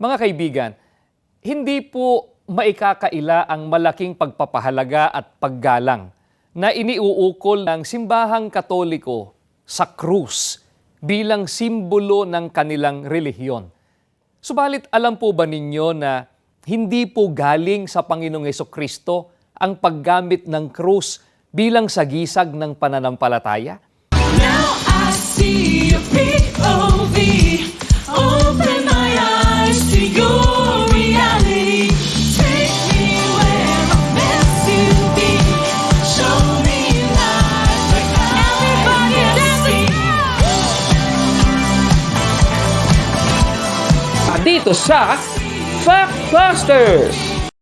Mga kaibigan, hindi po maikakaila ang malaking pagpapahalaga at paggalang na iniuukol ng simbahang katoliko sa krus bilang simbolo ng kanilang relihiyon. Subalit alam po ba ninyo na hindi po galing sa Panginoong Yeso Kristo ang paggamit ng krus bilang sagisag ng pananampalataya? Dito sa Factbusters!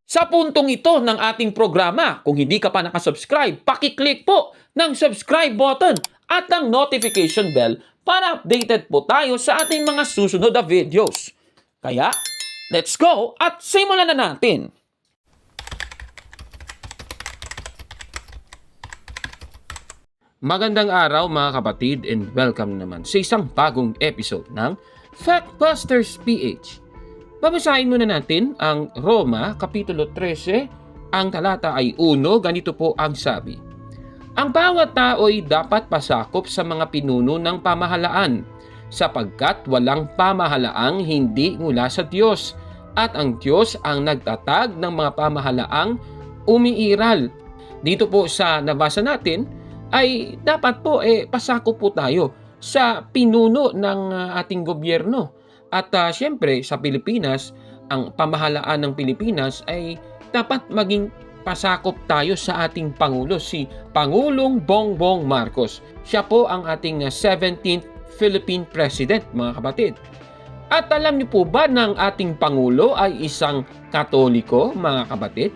Sa puntong ito ng ating programa, kung hindi ka pa nakasubscribe, pakiclick po ng subscribe button at ang notification bell para updated po tayo sa ating mga susunod na videos. Kaya, let's go at simulan na natin! Magandang araw mga kapatid and welcome naman sa isang bagong episode ng Factbusters PH. Babasahin muna natin ang Roma Kapitulo 13, ang talata ay 1, ganito po ang sabi. Ang bawat tao ay dapat pasakop sa mga pinuno ng pamahalaan sapagkat walang pamahalaang hindi mula sa Diyos at ang Diyos ang nagtatag ng mga pamahalaang umiiral. Dito po sa nabasa natin ay dapat po eh pasakop po tayo sa pinuno ng uh, ating gobyerno. At uh, siyempre sa Pilipinas, ang pamahalaan ng Pilipinas ay dapat maging pasakop tayo sa ating Pangulo, si Pangulong Bongbong Marcos. Siya po ang ating uh, 17th Philippine President, mga kapatid. At alam niyo po ba ng ating Pangulo ay isang katoliko, mga kapatid?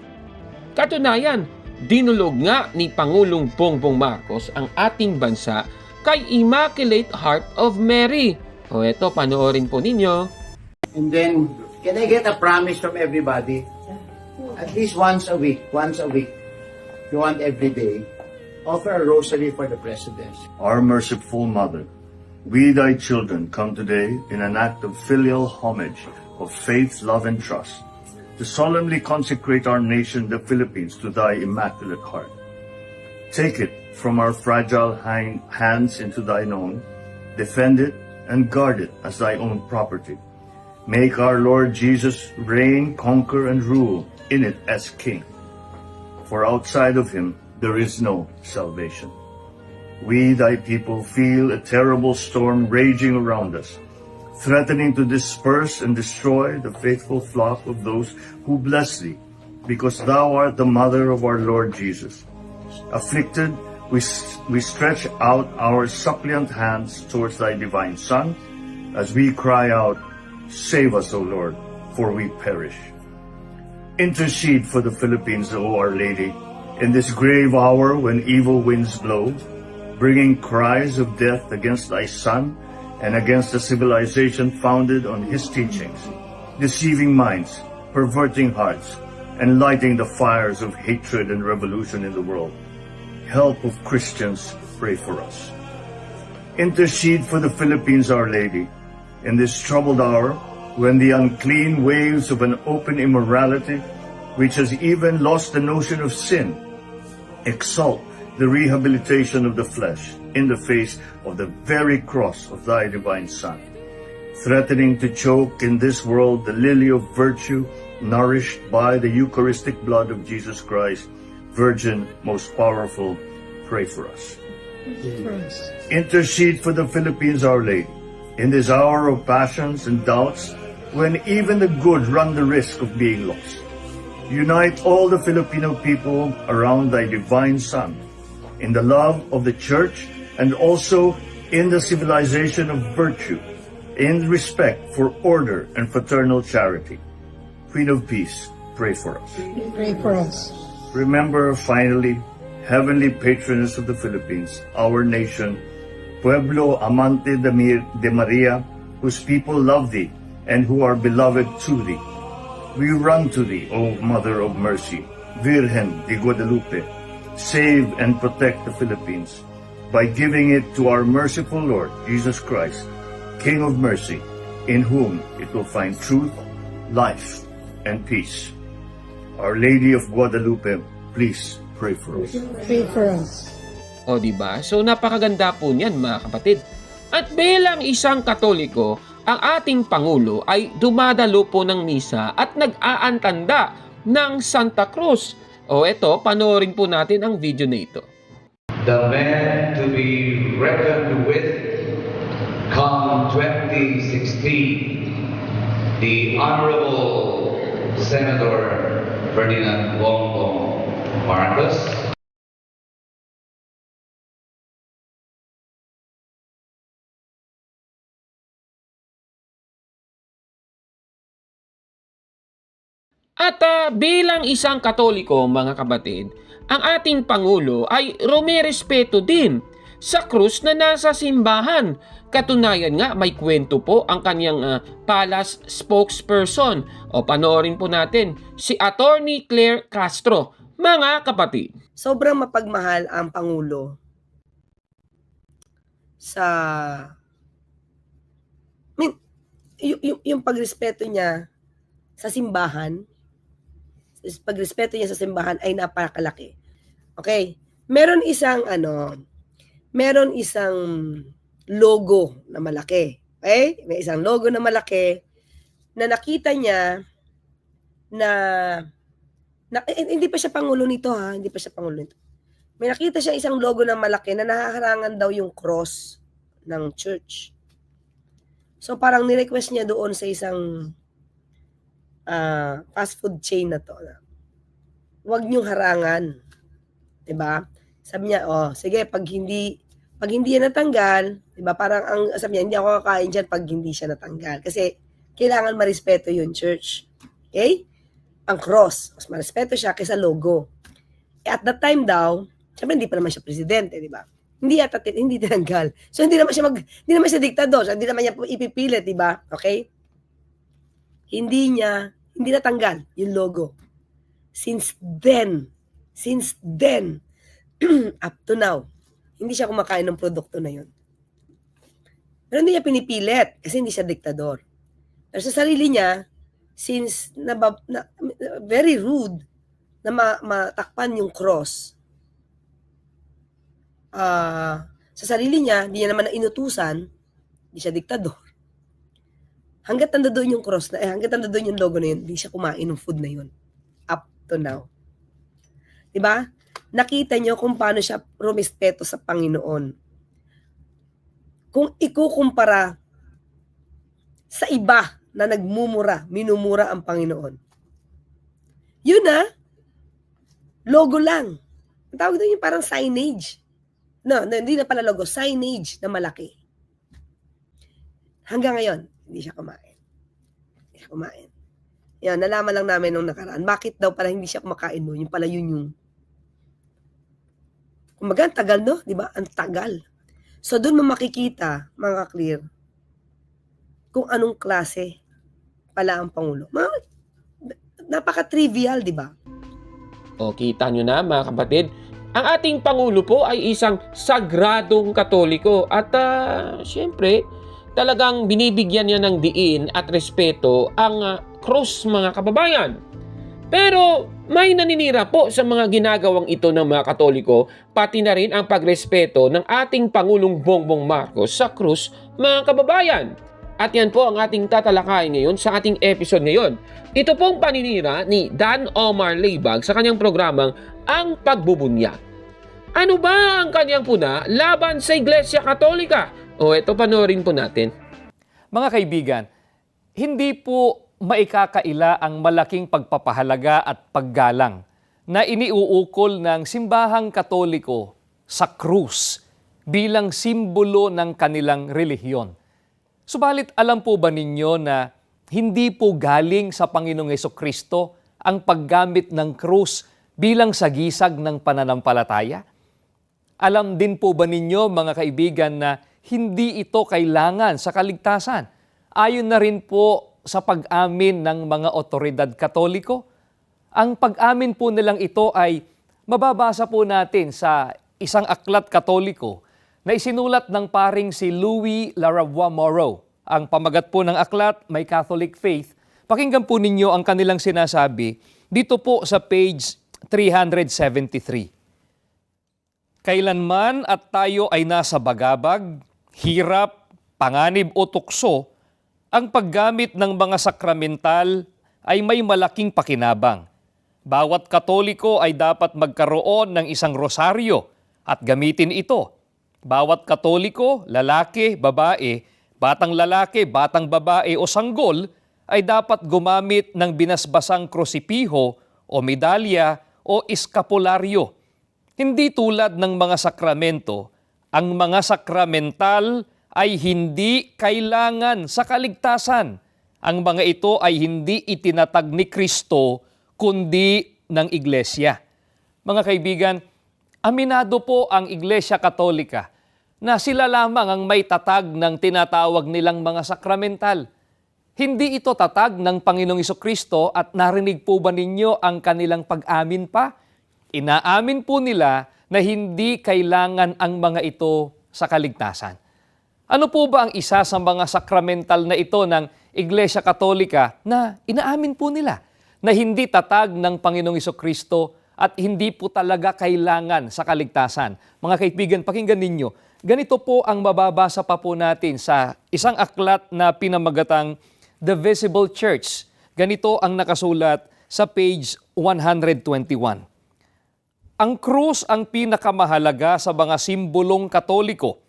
Katunayan, dinulog nga ni Pangulong Bongbong Marcos ang ating bansa kay Immaculate Heart of Mary. O eto, panoorin po ninyo. And then, can I get a promise from everybody? At least once a week, once a week. If you want every day, offer a rosary for the president. Our merciful Mother, we thy children come today in an act of filial homage, of faith, love, and trust, to solemnly consecrate our nation, the Philippines, to thy immaculate heart. Take it from our fragile hands into thine own, defend it and guard it as thy own property. Make our Lord Jesus reign, conquer, and rule in it as King. For outside of him there is no salvation. We, thy people, feel a terrible storm raging around us, threatening to disperse and destroy the faithful flock of those who bless thee, because thou art the mother of our Lord Jesus. Afflicted, we, we stretch out our suppliant hands towards thy divine Son, as we cry out, Save us, O Lord, for we perish. Intercede for the Philippines, O Our Lady, in this grave hour when evil winds blow, bringing cries of death against thy Son and against the civilization founded on his teachings, deceiving minds, perverting hearts, and lighting the fires of hatred and revolution in the world. Help of Christians, pray for us. Intercede for the Philippines, Our Lady, in this troubled hour when the unclean waves of an open immorality, which has even lost the notion of sin, exalt the rehabilitation of the flesh in the face of the very cross of thy divine Son, threatening to choke in this world the lily of virtue nourished by the Eucharistic blood of Jesus Christ, Virgin, most powerful, pray for us. Intercede for the Philippines, Our Lady, in this hour of passions and doubts, when even the good run the risk of being lost. Unite all the Filipino people around thy divine Son, in the love of the Church and also in the civilization of virtue, in respect for order and fraternal charity. Queen of Peace, pray for us. Pray for us. Remember, finally, heavenly patroness of the Philippines, our nation, Pueblo Amante de, Maria, whose people love thee and who are beloved to thee. We run to thee, O Mother of Mercy, Virgen de Guadalupe. Save and protect the Philippines by giving it to our merciful Lord Jesus Christ, King of mercy, in whom it will find truth, life, and peace. Our Lady of Guadalupe, please pray for us. Pray for us. O di ba? So napakaganda po niyan mga kapatid. At bilang isang Katoliko, ang ating Pangulo ay dumadalo po ng misa at nag-aantanda ng Santa Cruz. O eto, panoorin po natin ang video na ito. the man to be reckoned with come 2016, the Honorable Senator Ferdinand Bongbong Marcos. At ah, bilang isang Katoliko, mga kapatid, ang ating Pangulo ay rumirespeto din sa krus na nasa simbahan. Katunayan nga, may kwento po ang kanyang ah, palace spokesperson. O panoorin po natin, si Attorney Claire Castro. Mga kapatid, Sobrang mapagmahal ang Pangulo sa I mean, y- y- yung pagrespeto niya sa simbahan, pagrespeto niya sa simbahan ay napakalaki. Okay? Meron isang ano, meron isang logo na malaki. Okay? May isang logo na malaki na nakita niya na, na eh, hindi pa siya pangulo nito ha, hindi pa siya pangulo nito. May nakita siya isang logo na malaki na nahaharangan daw yung cross ng church. So parang ni-request niya doon sa isang ah, fast food chain na to. Na, Huwag niyong harangan. 'Di ba? Sabi niya, oh, sige, pag hindi pag hindi yan natanggal, 'di ba? Parang ang sabi niya, hindi ako kakain diyan pag hindi siya natanggal kasi kailangan marespeto yung church. Okay? Ang cross, mas marespeto siya kaysa logo. Eh, at that time daw, syempre hindi pa naman siya presidente, di ba? Hindi yata hindi tinanggal. So hindi naman siya mag hindi naman siya diktador, so hindi naman niya ipipilit, di ba? Okay? Hindi niya hindi natanggal yung logo. Since then, since then up to now, hindi siya kumakain ng produkto na yun. Pero hindi niya pinipilit kasi hindi siya diktador. Pero sa sarili niya, since na, na very rude na ma, matakpan yung cross, ah sa sarili niya, hindi niya naman na inutusan, hindi siya diktador. Hanggat nandoon yung cross na, eh, hanggat nandoon yung logo na yun, hindi siya kumain ng food na yun. Up to now. 'Di ba? Nakita niyo kung paano siya rumispeto sa Panginoon. Kung ikukumpara sa iba na nagmumura, minumura ang Panginoon. Yun na, logo lang. Ang tawag doon yung parang signage. No, no, hindi na pala logo, signage na malaki. Hanggang ngayon, hindi siya kumain. Hindi siya kumain. Yan, nalaman lang namin nung nakaraan. Bakit daw pala hindi siya kumakain noon? Yung pala yun yung Kumbaga, ang tagal, no? Di ba? Ang tagal. So, doon mo makikita, mga clear, kung anong klase pala ang Pangulo. Mga, napaka-trivial, di ba? O kita nyo na mga kapatid, ang ating Pangulo po ay isang sagradong katoliko at ah, syempre talagang binibigyan niya ng diin at respeto ang ah, krus mga kababayan. Pero may naninira po sa mga ginagawang ito ng mga katoliko pati na rin ang pagrespeto ng ating Pangulong Bongbong Marcos sa krus mga kababayan. At yan po ang ating tatalakayin ngayon sa ating episode ngayon. Ito pong paninira ni Dan Omar Leibag sa kanyang programang Ang Pagbubunyag. Ano ba ang kanyang puna laban sa Iglesia Katolika? O ito panoorin po natin. Mga kaibigan, hindi po maikakaila ang malaking pagpapahalaga at paggalang na iniuukol ng simbahang katoliko sa krus bilang simbolo ng kanilang relihiyon. Subalit alam po ba ninyo na hindi po galing sa Panginoong Yeso Kristo ang paggamit ng krus bilang sagisag ng pananampalataya? Alam din po ba ninyo mga kaibigan na hindi ito kailangan sa kaligtasan? Ayon na rin po sa pag-amin ng mga otoridad katoliko. Ang pag-amin po nilang ito ay mababasa po natin sa isang aklat katoliko na isinulat ng paring si Louis Larabois Moreau. Ang pamagat po ng aklat, My Catholic Faith, Pakinggan po ninyo ang kanilang sinasabi dito po sa page 373. Kailanman at tayo ay nasa bagabag, hirap, panganib o tukso, ang paggamit ng mga sakramental ay may malaking pakinabang. Bawat katoliko ay dapat magkaroon ng isang rosaryo at gamitin ito. Bawat katoliko, lalaki, babae, batang lalaki, batang babae o sanggol ay dapat gumamit ng binasbasang krosipiho o medalya o eskapularyo. Hindi tulad ng mga sakramento, ang mga sakramental ay hindi kailangan sa kaligtasan. Ang mga ito ay hindi itinatag ni Kristo, kundi ng Iglesia. Mga kaibigan, aminado po ang Iglesia Katolika na sila lamang ang may tatag ng tinatawag nilang mga sakramental. Hindi ito tatag ng Panginoong Kristo at narinig po ba ninyo ang kanilang pag-amin pa? Inaamin po nila na hindi kailangan ang mga ito sa kaligtasan. Ano po ba ang isa sa mga sakramental na ito ng Iglesia Katolika na inaamin po nila na hindi tatag ng Panginoong Kristo at hindi po talaga kailangan sa kaligtasan? Mga kaibigan, pakinggan ninyo. Ganito po ang mababasa pa po natin sa isang aklat na pinamagatang The Visible Church. Ganito ang nakasulat sa page 121. Ang krus ang pinakamahalaga sa mga simbolong katoliko.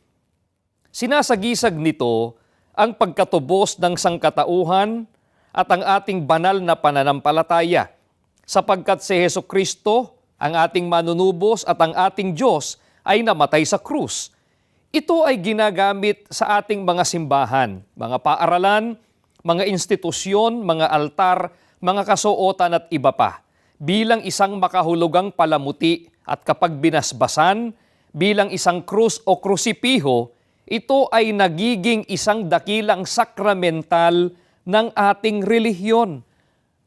Sinasagisag nito ang pagkatubos ng sangkatauhan at ang ating banal na pananampalataya sapagkat si Heso Kristo, ang ating manunubos at ang ating Diyos ay namatay sa krus. Ito ay ginagamit sa ating mga simbahan, mga paaralan, mga institusyon, mga altar, mga kasuotan at iba pa bilang isang makahulugang palamuti at kapag binasbasan bilang isang krus o krusipiho, ito ay nagiging isang dakilang sakramental ng ating relihiyon.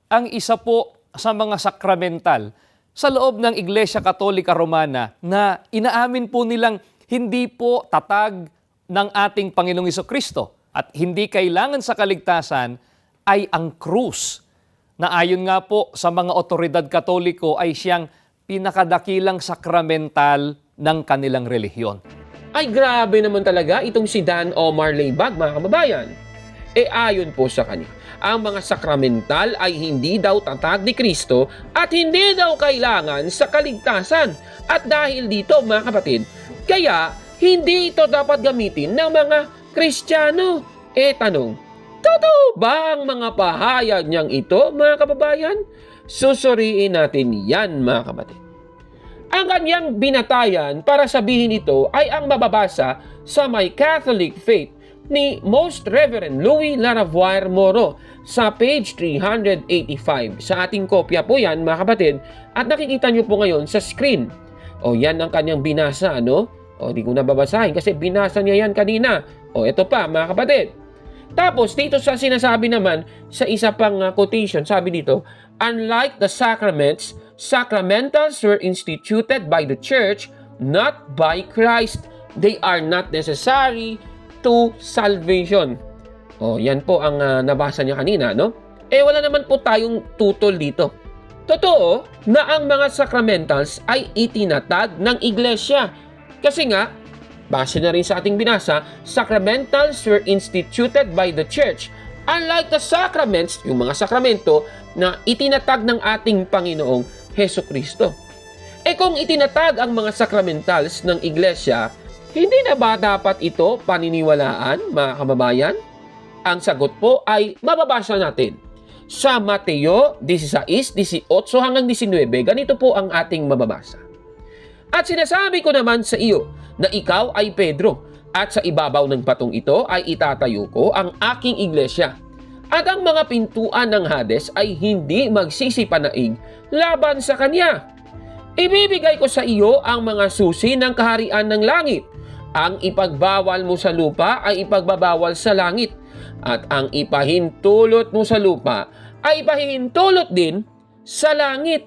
Ang isa po sa mga sakramental sa loob ng Iglesia Katolika Romana na inaamin po nilang hindi po tatag ng ating Panginoong Kristo at hindi kailangan sa kaligtasan ay ang krus na ayon nga po sa mga otoridad katoliko ay siyang pinakadakilang sakramental ng kanilang relihiyon. Ay grabe naman talaga itong si Dan Omar Leibag mga kababayan. E ayon po sa kanya, ang mga sakramental ay hindi daw tatag ni Kristo at hindi daw kailangan sa kaligtasan. At dahil dito mga kapatid, kaya hindi ito dapat gamitin ng mga Kristiyano. E tanong, totoo ba ang mga pahayag niyang ito mga kababayan? Susuriin natin yan mga kapatid. Ang kanyang binatayan para sabihin ito ay ang mababasa sa My Catholic Faith ni Most Reverend Louis Laravuer Moro sa page 385. Sa ating kopya po yan mga kapatid at nakikita nyo po ngayon sa screen. O yan ang kanyang binasa ano? O di ko na babasahin kasi binasa niya yan kanina. O ito pa mga kapatid. Tapos dito sa sinasabi naman sa isa pang uh, quotation, sabi dito, Unlike the sacraments, sacramentals were instituted by the church, not by Christ. They are not necessary to salvation. O, yan po ang uh, nabasa niya kanina, no? Eh, wala naman po tayong tutol dito. Totoo na ang mga sacramentals ay itinatag ng iglesia. Kasi nga, base na rin sa ating binasa, sacramentals were instituted by the church. Unlike the sacraments, yung mga sakramento na itinatag ng ating Panginoong Heso Kristo. E kung itinatag ang mga sakramentals ng iglesia, hindi na ba dapat ito paniniwalaan, mga kababayan? Ang sagot po ay mababasa natin. Sa Mateo 16, 18 hanggang 19, ganito po ang ating mababasa. At sinasabi ko naman sa iyo na ikaw ay Pedro, at sa ibabaw ng batong ito ay itatayo ko ang aking iglesia. At ang mga pintuan ng Hades ay hindi magsisipanaig laban sa kanya. Ibibigay ko sa iyo ang mga susi ng kaharian ng langit. Ang ipagbawal mo sa lupa ay ipagbabawal sa langit. At ang ipahintulot mo sa lupa ay ipahintulot din sa langit.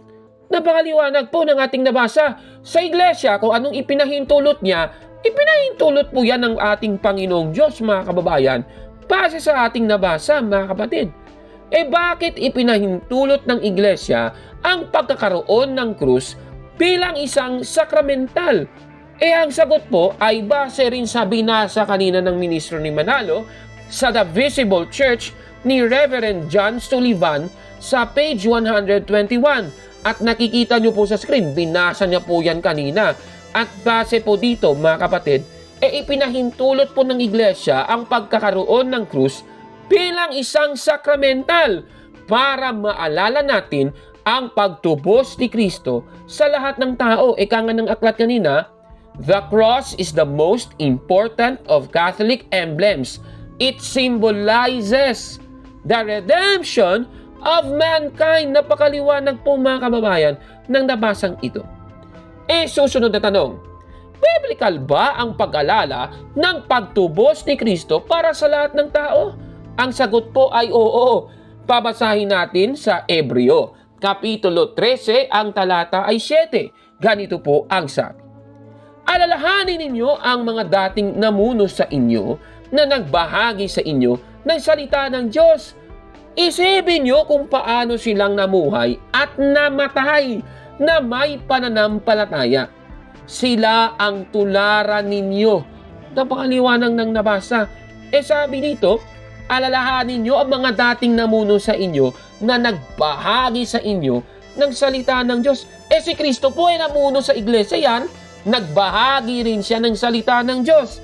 Napakaliwanag po ng ating nabasa sa iglesia kung anong ipinahintulot niya, ipinahintulot po yan ng ating Panginoong Diyos mga kababayan base sa ating nabasa mga kapatid. eh bakit ipinahintulot ng iglesia ang pagkakaroon ng krus bilang isang sakramental? Eh ang sagot po ay base rin sa binasa kanina ng ministro ni Manalo sa The Visible Church ni Reverend John Sullivan sa page 121. At nakikita nyo po sa screen, binasa niya po yan kanina. At base po dito mga kapatid, eh ipinahintulot po ng iglesia ang pagkakaroon ng krus bilang isang sakramental para maalala natin ang pagtubos ni Kristo sa lahat ng tao. Ika nga ng aklat kanina, The cross is the most important of Catholic emblems. It symbolizes the redemption of mankind. Napakaliwanag po mga kababayan ng nabasang ito. Eh, susunod na tanong, biblical ba ang pag-alala ng pagtubos ni Kristo para sa lahat ng tao? Ang sagot po ay oo. Babasahin natin sa Ebreo, Kapitulo 13, ang talata ay 7. Ganito po ang sabi. Alalahanin ninyo ang mga dating namuno sa inyo na nagbahagi sa inyo ng salita ng Diyos. Isipin nyo kung paano silang namuhay at namatay na may pananampalataya. Sila ang tularan ninyo. Napakaliwanag ng nabasa. Eh sabi dito, alalahanin nyo ang mga dating namuno sa inyo na nagbahagi sa inyo ng salita ng Diyos. Eh si Kristo po ay namuno sa iglesia yan, nagbahagi rin siya ng salita ng Diyos.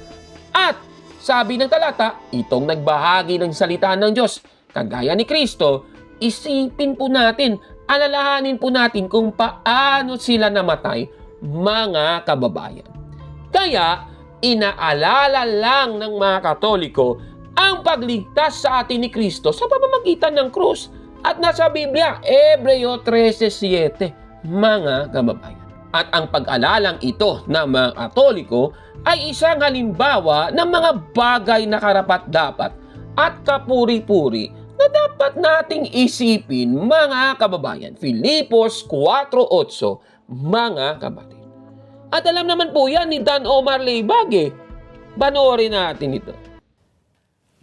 At sabi ng talata, itong nagbahagi ng salita ng Diyos, kagaya ni Kristo, isipin po natin, alalahanin po natin kung paano sila namatay, mga kababayan. Kaya, inaalala lang ng mga Katoliko ang pagligtas sa atin ni Kristo sa pamamagitan ng krus. At nasa Biblia, Ebreo 13.7, mga kababayan. At ang pag-alalang ito ng mga Katoliko ay isang halimbawa ng mga bagay na karapat-dapat at kapuri-puri na dapat nating isipin mga kababayan. Filipos 4.8, mga kapatid. At alam naman po yan ni Dan Omar Leibag eh. Banoorin natin ito.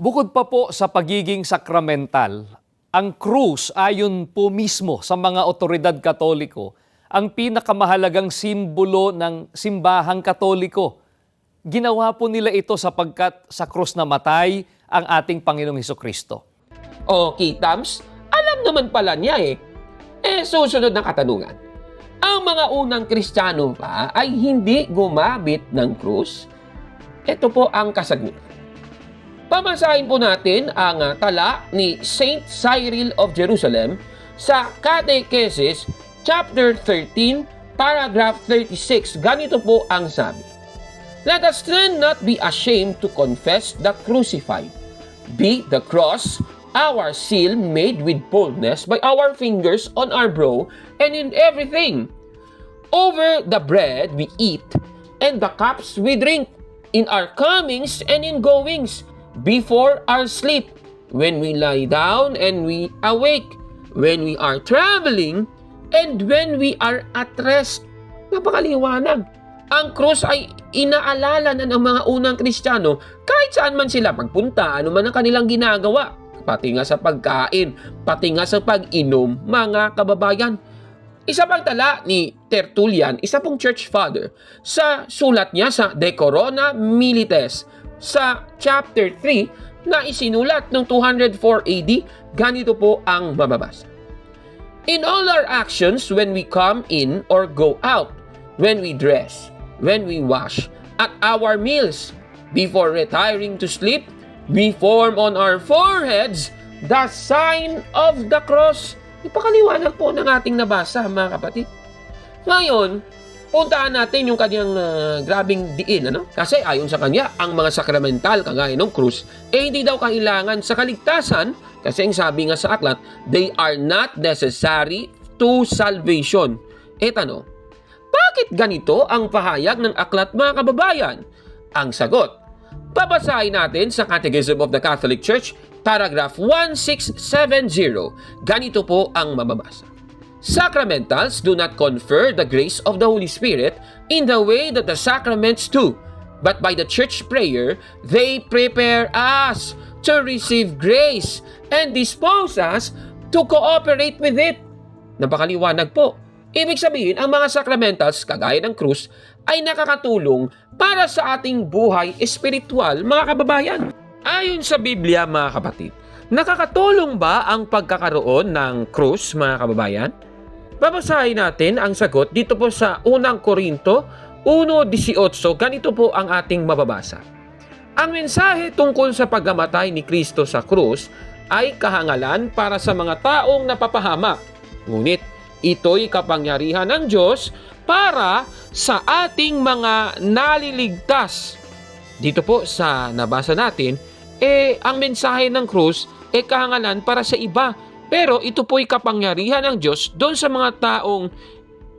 Bukod pa po sa pagiging sakramental, ang krus ayon po mismo sa mga otoridad katoliko ang pinakamahalagang simbolo ng simbahang katoliko. Ginawa po nila ito sapagkat sa krus na matay ang ating Panginoong Heso Kristo. Okay, Tams, alam naman pala niya eh. Eh, susunod na katanungan. Ang mga unang Kristiyano pa ay hindi gumamit ng krus? Ito po ang kasagutan. Pamasahin po natin ang ah, tala ni Saint Cyril of Jerusalem sa Catechesis chapter 13 paragraph 36. Ganito po ang sabi. Let us then not be ashamed to confess the crucified. Be the cross our seal made with boldness by our fingers on our brow and in everything. Over the bread we eat and the cups we drink, in our comings and in goings, before our sleep, when we lie down and we awake, when we are traveling, and when we are at rest. Napakaliwanag. Ang krus ay inaalala na ng mga unang Kristiyano kahit saan man sila pagpunta, ano man ang kanilang ginagawa. Pati nga sa pagkain, pati nga sa pag-inom, mga kababayan. Isa pang tala ni Tertullian, isa pong church father, sa sulat niya sa De Corona Milites sa chapter 3 na isinulat noong 204 AD, ganito po ang mababasa. In all our actions when we come in or go out, when we dress, when we wash, at our meals, before retiring to sleep, we form on our foreheads the sign of the cross. Ipakaliwanag po ng ating nabasa, mga kapatid. Ngayon, puntaan natin yung kanyang ah, grabing diin, ano? Kasi ayon sa kanya, ang mga sakramental, kagaya ng krus, eh hindi daw kailangan sa kaligtasan, kasi ang sabi nga sa aklat, they are not necessary to salvation. Eh tanong, bakit ganito ang pahayag ng aklat mga kababayan? Ang sagot, babasahin natin sa Catechism of the Catholic Church, paragraph 1670. Ganito po ang mababasa. Sacramentals do not confer the grace of the Holy Spirit in the way that the sacraments do. but by the church prayer, they prepare us to receive grace and dispose us to cooperate with it. Napakaliwanag po. Ibig sabihin, ang mga sacramentals, kagaya ng krus, ay nakakatulong para sa ating buhay espiritual, mga kababayan. Ayon sa Biblia, mga kapatid, nakakatulong ba ang pagkakaroon ng krus, mga kababayan? Babasahin natin ang sagot dito po sa unang Korinto 1.18. Ganito po ang ating mababasa. Ang mensahe tungkol sa paggamatay ni Kristo sa krus ay kahangalan para sa mga taong napapahamak. Ngunit ito'y kapangyarihan ng Diyos para sa ating mga naliligtas. Dito po sa nabasa natin, eh ang mensahe ng krus eh kahangalan para sa iba. Pero ito po'y kapangyarihan ng Diyos doon sa mga taong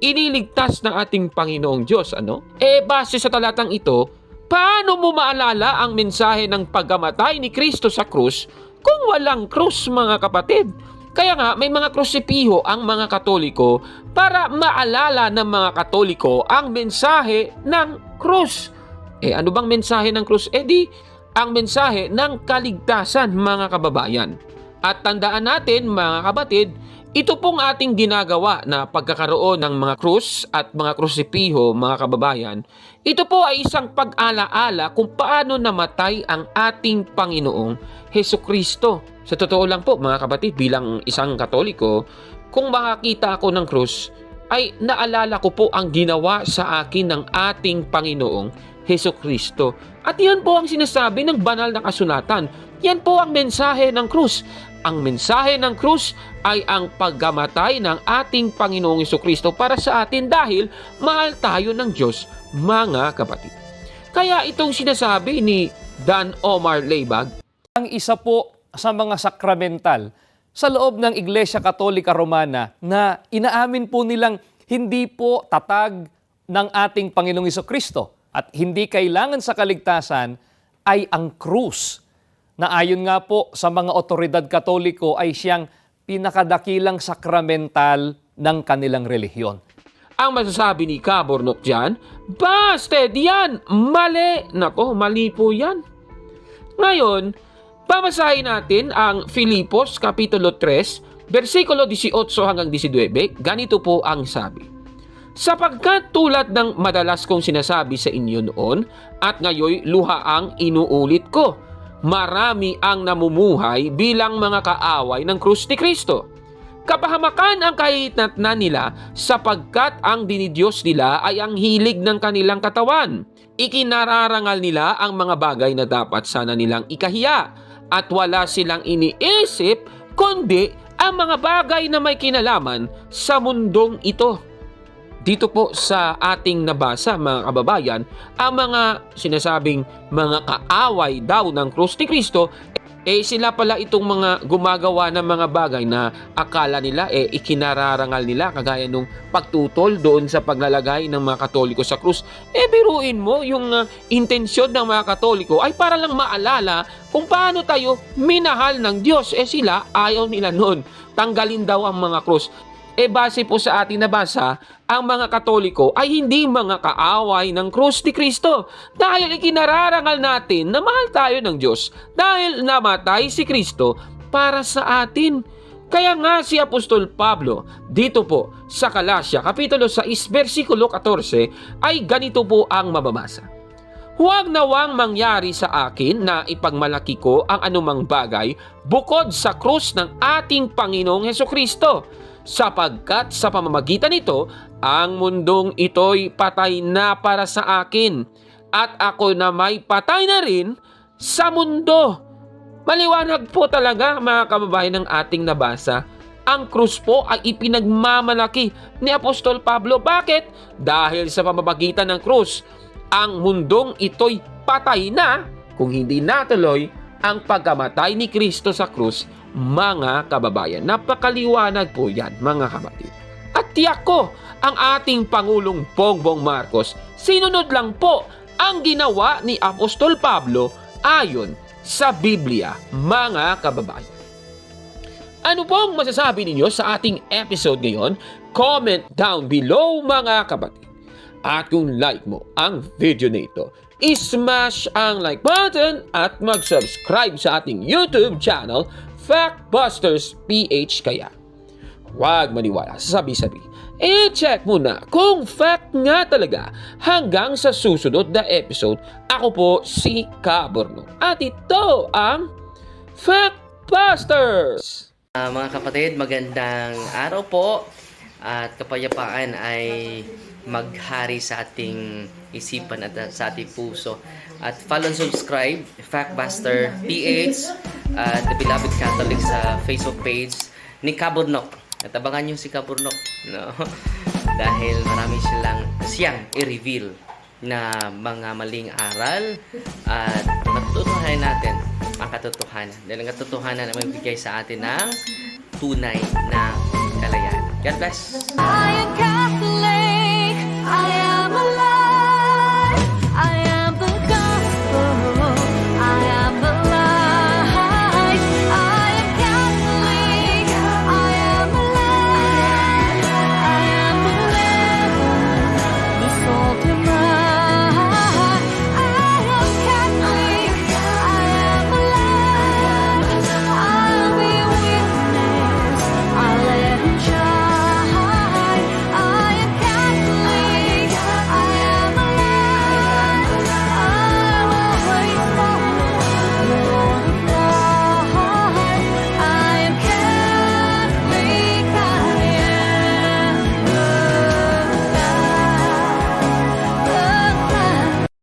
iniligtas ng ating Panginoong Diyos. Ano? Eh base sa talatang ito, paano mo maalala ang mensahe ng pagkamatay ni Kristo sa krus kung walang krus mga kapatid? Kaya nga may mga krusipiho ang mga Katoliko para maalala ng mga Katoliko ang mensahe ng krus. Eh ano bang mensahe ng krus? Eh di ang mensahe ng kaligtasan mga kababayan. At tandaan natin mga kabatid, ito pong ating ginagawa na pagkakaroon ng mga krus at mga krusipiho mga kababayan, ito po ay isang pag-alaala kung paano namatay ang ating Panginoong Heso Kristo. Sa totoo lang po mga kapatid, bilang isang katoliko, kung makakita ako ng krus, ay naalala ko po ang ginawa sa akin ng ating Panginoong Heso Kristo. At yan po ang sinasabi ng banal na kasulatan. Yan po ang mensahe ng krus. Ang mensahe ng krus ay ang paggamatay ng ating Panginoong Heso Kristo para sa atin dahil mahal tayo ng Diyos, mga kapatid. Kaya itong sinasabi ni Dan Omar Leibag, Ang isa po sa mga sakramental sa loob ng Iglesia Katolika Romana na inaamin po nilang hindi po tatag ng ating Panginoong Kristo at hindi kailangan sa kaligtasan ay ang krus na ayon nga po sa mga otoridad katoliko ay siyang pinakadakilang sakramental ng kanilang relihiyon. ang masasabi ni Kabornok dyan, Busted! Yan! Mali! Nako, mali po yan. Ngayon, babasahin natin ang Filipos Kapitulo 3, versikulo 18 hanggang 19. Ganito po ang sabi. Sapagkat tulad ng madalas kong sinasabi sa inyo noon at ngayoy luha ang inuulit ko, marami ang namumuhay bilang mga kaaway ng krus ni Kristo. Kapahamakan ang kahihinatnan nila sapagkat ang dinidiyos nila ay ang hilig ng kanilang katawan. Ikinararangal nila ang mga bagay na dapat sana nilang ikahiya at wala silang iniisip kundi ang mga bagay na may kinalaman sa mundong ito. Dito po sa ating nabasa mga kababayan, ang mga sinasabing mga kaaway daw ng krus ni Kristo, eh sila pala itong mga gumagawa ng mga bagay na akala nila eh ikinararangal nila kagaya nung pagtutol doon sa paglalagay ng mga katoliko sa krus. Eh biruin mo yung uh, intensyon ng mga katoliko ay para lang maalala kung paano tayo minahal ng Diyos. Eh sila ayaw nila noon. Tanggalin daw ang mga krus. E base po sa ating nabasa, ang mga Katoliko ay hindi mga kaaway ng krus ni Kristo dahil ikinararangal natin na mahal tayo ng Diyos dahil namatay si Kristo para sa atin. Kaya nga si Apostol Pablo dito po sa Kalasya Kapitulo 6 versikulo 14 ay ganito po ang mababasa. Huwag nawang mangyari sa akin na ipagmalaki ko ang anumang bagay bukod sa krus ng ating Panginoong Heso Kristo sapagkat sa pamamagitan nito, ang mundong ito'y patay na para sa akin at ako na may patay na rin sa mundo. Maliwanag po talaga mga kababayan ng ating nabasa. Ang krus po ay ipinagmamalaki ni Apostol Pablo. Bakit? Dahil sa pamamagitan ng krus, ang mundong ito'y patay na kung hindi natuloy ang pagkamatay ni Kristo sa krus mga kababayan. Napakaliwanag po yan, mga kapatid. At tiyak ko, ang ating Pangulong Bongbong Marcos, sinunod lang po ang ginawa ni Apostol Pablo ayon sa Biblia, mga kababayan. Ano pong masasabi ninyo sa ating episode ngayon? Comment down below mga kapatid. At kung like mo ang video na ito, ismash ang like button at mag-subscribe sa ating YouTube channel, Factbusters PH kaya. Huwag maniwala sa sabi-sabi. I-check mo na kung fact nga talaga hanggang sa susunod na episode. Ako po si Kaborno. At ito ang Factbusters! Ah, mga kapatid, magandang araw po at kapayapaan ay maghari sa ating isipan at uh, sa ating puso. At follow and subscribe, Factbuster PH at The Beloved Catholic sa Facebook page ni Kaburnok. At abangan nyo si Kaburnok. No? Dahil marami silang siyang i-reveal na mga maling aral at matutunan natin ang katotohanan. Dahil ang katotohanan ay magbigay sa atin ng tunay na kalayaan. God bless!